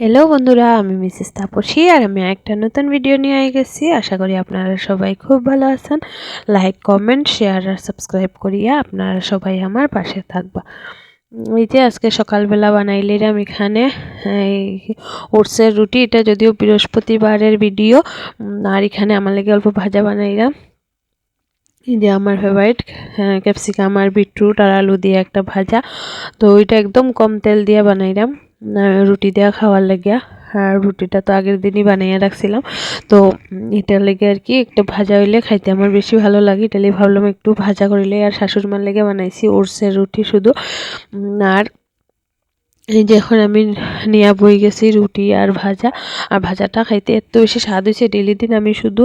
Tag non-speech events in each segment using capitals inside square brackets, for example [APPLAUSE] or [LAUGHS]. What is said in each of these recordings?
Hello বন্ধুরা, আমি Mrs Tapasi আর আমি একটা নতুন ভিডিও নিয়ে আই গেছি। আশা করি আপনারা সবাই খুব ভালো আছেন। লাইক কমেন্ট শেয়ার আর সাবস্ক্রাইব করিয়া আপনারা সবাই আমার পাশে থাকবা। এই যে আজকে সকালবেলা বানাইলাম এখানে ওটসের রুটি। এটা যদিও বৃহস্পতিবারের ভিডিও আর এখানে আমার লেগে অল্প ভাজা বানাইলাম। এই যে আমার ফেভারিট ক্যাপসিকাম আর বিটরুট আর আলু দিয়ে একটা ভাজা। তো ওইটা একদম কম তেল দিয়ে বানাইলাম। রুটি দেওয়া খাওয়ার লাগিয়া। আর রুটিটা তো আগের দিনই বানাইয়া রাখছিলাম। তো এটার লেগে আর কি একটু ভাজা হইলে খাইতে আমার বেশি ভালো লাগে। এটা ভাবলাম একটু ভাজা করিলে আর শাশুড় মার লেগে বানাইছি ওটসের রুটি শুধু। আর এই যে এখন আমি নিয়া বই গেছি রুটি আর ভাজা। আর ভাজাটা খাইতে এত বেশি স্বাদ হয়েছে ডেলি দিন আমি শুধু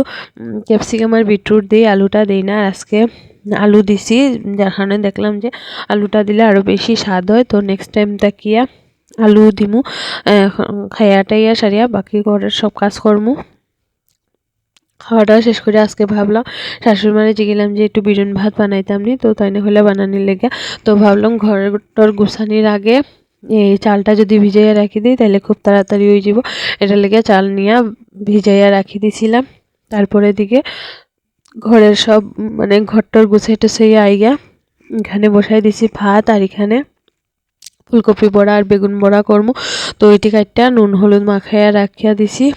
ক্যাপসিকাম আর বিটরুট দিই আলুটা দিই না। আর আজকে আলু দিছি, যার কারণে দেখলাম যে আলুটা দিলে আরও বেশি স্বাদ হয়। তো নেক্সট টাইম তাকিয়া আলু দিমু। খাইয়া টাইয়া সারিয়া, বাকি ঘরের সব কাজ করমু খাওয়াটাও শেষ করে আজকে ভাবলাম শাশুড়ি মানে জিগিলাম যে একটু বিরন ভাত বানাইতাম নি, তো তাই না হলে বানানি লেগে। তো ভাবলাম ঘরের টর গুছানির আগে এই চালটা যদি ভিজাইয়া রাখি দিই তাহলে খুব তাড়াতাড়ি হয়ে যাব। এটা লেগে চাল নিয়ে ভিজাইয়া রাখি দিছিলাম। তারপরে দিকে ঘরের সব মানে ঘরটর গুছাই টুছাইয়া আইগা, এখানে বসাই দিছি ভাত আর এখানে ফুলকপি বড়া আর বেগুন বড়া করব তো ওইটি কাটটা, নুন, হলুদ মাখাইয়া রাখিয়া দিছি।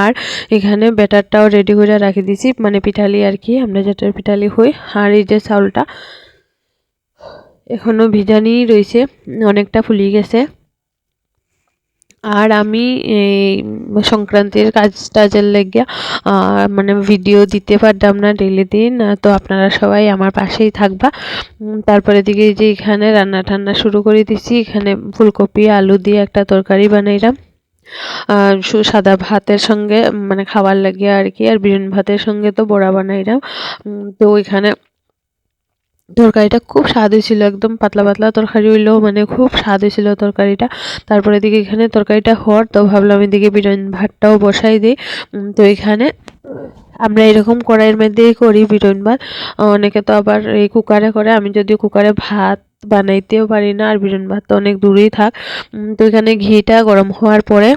আর এখানে ব্যাটারটাও রেডি করে রাখি দিছি মানে পিঠালি আর কি, আমরা যেটার পিঠালি হই। আর এই যে চাউলটা এখনও ভিজানি রয়েছে অনেকটা ফুলিয়ে গেছে। আর আমি সংক্রান্তির কাজ টাজের লেগে মানে ভিডিও দিতে পারতাম না ডেলি দিন তো আপনারা সবাই আমার পাশেই থাকবা। তারপরে দিকে যে এখানে রান্না টান্না শুরু করে দিছি, এখানে ফুলকপি, আলু দিয়ে একটা তরকারি বানাইলাম। সাদা ভাতের সঙ্গে মানে খাবার লাগিয়ে আর কি, আর বিরিয়ানি ভাতের সঙ্গে তো বড়া বানাইলাম। তো ওইখানে তরকারিটা খুব স্বাদ হয়েছিল, একদম পাতলা পাতলা তরকারি হইলেও মানে খুব স্বাদ হয়েছিল তরকারিটা। তারপরে দিকে এখানে তরকারিটা হওয়ার, তো ভাবলাম এদিকে বিরিয়ানি ভাতটাও বসাই দিই। তো এখানে আমরা এরকম কড়াইয়ের মধ্যেই করি বিরিয়ানি ভাত। অনেকে তো আবার এই কুকারে করে, আমি যদিও কুকারে ভাত বানাইতেও পারি না, আর বিরিয়ানি ভাত তো অনেক দূরেই থাক। তো এখানে ঘিটা গরম হওয়ার পরে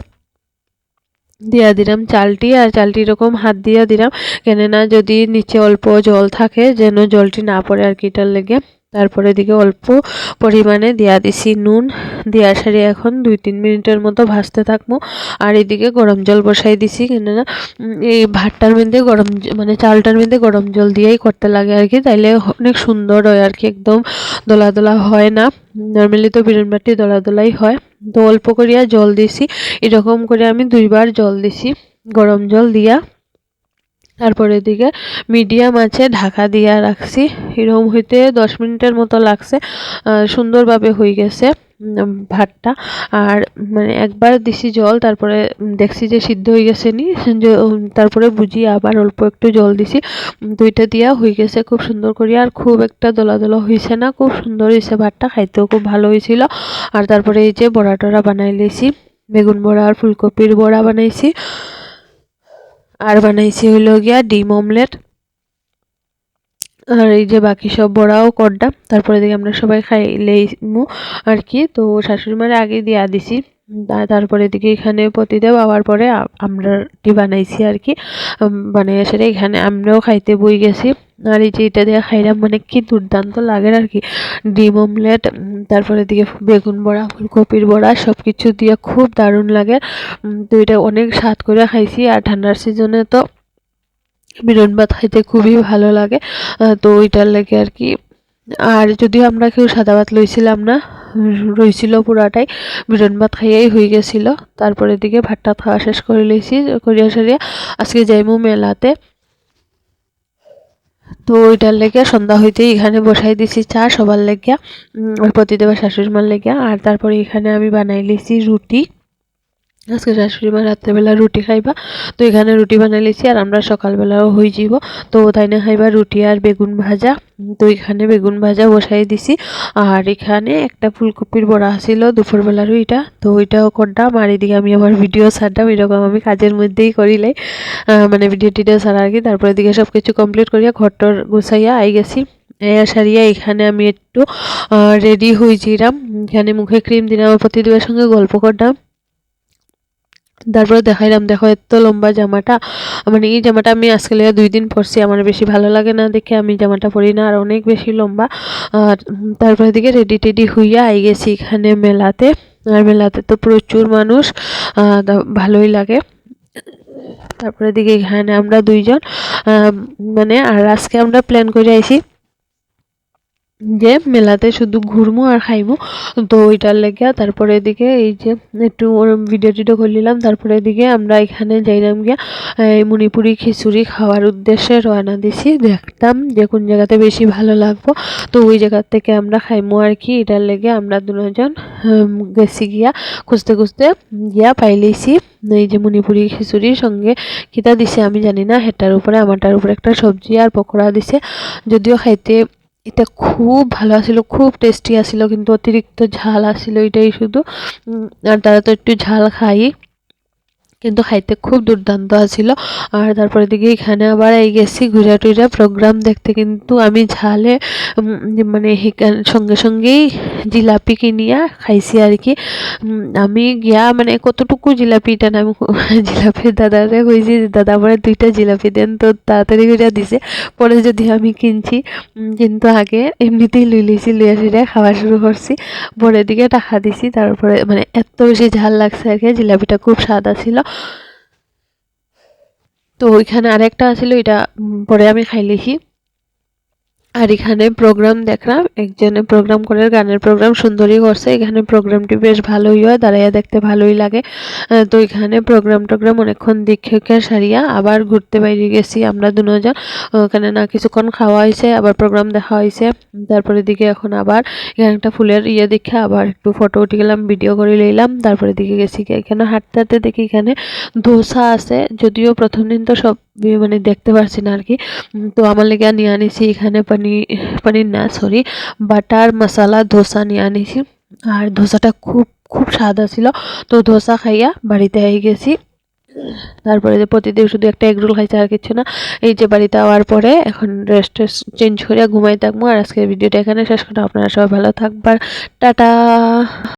দিয়া দিলাম চালটি আর চালটি এরকম হাত দিয়া দিলাম। কেননা যদি নিচে অল্প জল থাকে, যেন জলটি না পড়ে আর কি এটার লেগে। তারপরে দিকে অল্প পরিমাণে দিয়া দিছি নুন। দেওয়া সারি এখন দুই তিন মিনিটের মতো ভাজতে থাকব। আর এদিকে গরম জল বসাই দিছি, কেননা এই ভাতটার মধ্যে গরম মানে চালটার মধ্যে গরম জল দিয়েই করতে লাগে আর কি। তাইলে অনেক সুন্দর হয় আর কি, একদম দোলা দোলা হয় না। নর্মালি তো বিরিয়ানি বাটি দোলা দোলাই হয়। তো অল্প করিয়া জল দিছি। এরকম করে আমি দুইবার জল দিছি, গরম জল দিয়া। তারপরে দিকে মিডিয়াম আছে, ঢাকা দিয়া রাখছি। এরকম হইতে দশ মিনিটের মতো লাগছে। সুন্দরভাবে হয়ে গেছে ভাতটা। আর মানে একবার দিছি জল, তারপরে দেখছি যে সিদ্ধ হয়ে গেছে নি তারপরে বুঝি আবার অল্প একটু জল দিছি। দুইটা দিয়া হয়ে গেছে খুব সুন্দর করে। আর খুব একটা দোলা দোলা হয়েছে না, খুব সুন্দর হয়েছে ভাতটা, খাইতেও খুব ভালো হয়েছিল আর তারপরে এই যে বড়া টড়া বানাই লেছি, বেগুন বড়া আর ফুলকপির বড়া বানাইছি। আর বানাইছি হইল গিয়া ডিম অমলেট। আর এই যে বাকি সব বড়াও করডা তারপরে দেখি আমরা সবাই খাইলেইমু আর কি তো শাশুড়ি মারে আগে দিয়া দিছি। তারপরে এদিকে এখানে পতিদেব আবার পরে আমরা বানাইছি আর কি বানাইয়া সেটা এখানে আমরাও খাইতে বই গেছি। আর এই যে এটা দিয়ে খাইলাম মানে কি দুর্দান্ত লাগে আর কি। ডিম, অমলেট তারপরে দিকে বেগুন বড়া, ফুলকপির বড়া সব কিছু দিয়ে খুব দারুণ লাগে। তো এটা অনেক স্বাদ করে খাইছি আর ঠান্ডার সিজনে তো বিরন ভাত খাইতে খুবই ভালো লাগে। তো ওইটার লাগে আর কি। আর যদিও আমরা কেউ সাদা ভাত লইছিলাম না, রইছিল পুরাটাই বিরন ভাত খাইয়াই হয়ে গেছিল। তারপরে দিকে ভাতটা খাওয়া শেষ করে লইছি, করিয়া সারিয়া। আজকে যাইমু মেলাতে। তো ওইটার লেগে সন্ধ্যা হইতে এখানে বসাই দিছি চা সবার লেগে প্রতিদেবা শাশুড়ি মার লেগে আর তারপরে এখানে আমি বানাই লিছি রুটি। আজকে শাশুড়ি রাত্রেবেলা রুটি খাইবা, তো এখানে রুটি বানাই লিছি আর আমরা সকালবেলাও হয়ে যাব তো তাই না খাইবা রুটি আর বেগুন ভাজা। তো এখানে বেগুন ভাজা বসাই দিছি। আর এখানে একটা ফুলকপির বড়া আসিল দুপুরবেলার ওইটা তো ওইটাও করতাম। আর এদিকে আমি আমার ভিডিও ছাড়তাম, এরকম আমি কাজের মধ্যেই করিলাই মানে ভিডিও টিডিও ছাড়া আর কি। তারপরে দিকে সব কিছু কমপ্লিট করিয়া ঘরটর গুছাইয়া আই গেছি। এয়া সারিয়া এখানে আমি একটু রেডি হয়েছিলাম এখানে মুখে ক্রিম দিলাম, প্রতিদিনের সঙ্গে গল্প করতাম। তারপরে দেখাইলাম, দেখো এত লম্বা জামাটা। মানে এই জামাটা আমি আজকে দুই দিন পরছি, আমার বেশি ভালো লাগে না দেখে, আমি জামাটা পরি না, আর অনেক বেশি লম্বা। আর তারপরে দিকে রেডি টেডি হইয়া আই গেছি এখানে মেলাতে। আর মেলাতে তো প্রচুর মানুষ ভালোই লাগে। তারপরে দিকে এখানে আমরা দুইজন মানে আর আজকে আমরা প্ল্যান করে আইছি যে মেলাতে শুধু ঘুরমু আর খাইবো তো ওইটার লেগে তারপরে এদিকে এই যে একটু ভিডিও টিডিও করে নিলাম তারপরে এদিকে আমরা এখানে যাইলাম গিয়া, এই মণিপুরি খিচুড়ি খাওয়ার উদ্দেশ্যে রওনা দিছি। দেখতাম যে কোন জায়গাতে বেশি ভালো লাগবো। তো ওই জায়গার থেকে আমরা খাইমু আর কি। এটার লেগে আমরা দুজন গেছি গিয়া, খুঁজতে খুঁজতে গিয়া পাইলেছি। এই যে মণিপুরি খিচুড়ির সঙ্গে কিতা দিছে আমি জানি না হেটার উপরে, আমারটার উপরে একটা সবজি আর পকোড়া দিছে। যদিও খাইতে এটা খুব ভালো আসিল, খুব টেস্টি আসিল, কিন্তু অতিরিক্ত ঝাল আসিল এটাই শুধু। আর তারা তো একটু ঝাল খাই কিন্তু খাইতে খুব দুর্দান্ত আছিল। আর তারপরে দিকে এখানে আবার এই গেছি ঘুরা টুরা প্রোগ্রাম দেখতে। কিন্তু আমি ঝালে মানে সঙ্গে সঙ্গেই জিলাপি কিনিয়া খাইছি আর কি। আমি গিয়া মানে কতটুকু জিলাপি এটা আমি [LAUGHS] জিলাপির দাদারে কইছি দাদা, আমার দুইটা জিলাপি দেন। তো তাড়াতাড়ি করে দিছে। পরে যদি আমি কিনছি কিন্তু আগে এমনিতেই লই লইছি, লইয়া সিরে খাওয়া শুরু করছি। পরের দিকে টাকা দিছি, তারপরে মানে এত বেশি ঝাল লাগছে আর কি, জিলাপিটা খুব স্বাদ ছিল তো ওইখানে আরেকটা আছিল এটা পরে আমি খাই লিখি আর এখানে প্রোগ্রাম দেখলাম, একজনে প্রোগ্রাম করে, গানের প্রোগ্রাম সুন্দরই করছে, এখানে প্রোগ্রামটি বেশ ভালোই হয়, দাঁড়াইয়া দেখতে ভালোই লাগে। তো এখানে প্রোগ্রাম টোগ্রাম অনেকক্ষণ দেখে সারিয়া আবার ঘুরতে বাইরে গেছি আমরা দুজন। ওখানে না কিছুক্ষণ খাওয়া হয়েছে, আবার প্রোগ্রাম দেখা হয়েছে। তারপরে দিকে এখন আবার এখানে একটা ফুলের ইয়ে দেখে আবার একটু ফটো উঠে গেলাম ভিডিও করে নিলাম তারপরে দিকে গেছি এখানে হাঁটতে হাঁটতে দেখি এখানে ধোসা আছে, যদিও প্রথম দিন তো সব মানে দেখতে পারছি না আর কি তো আমার লেগে নিয়ে আনিছি এখানে পনির পনির না সরি বাটার মশলা, ধোসা নিয়ে আনিছি। আর ধোসাটা খুব খুব স্বাদ ছিল। তো ধোসা খাইয়া বাড়িতে হয়ে গেছি। তারপরে যে প্রতিদিন শুধু একটা এগ রোল খাইছে আর কিছু না। এই যে বাড়িতে আওয়ার পরে এখন রেস্ট চেঞ্জ করে ঘুমাই থাকব। আর আজকের ভিডিওটা এখানে শেষ করলাম। আপনারা সবাই ভালো থাকবার। টাটা!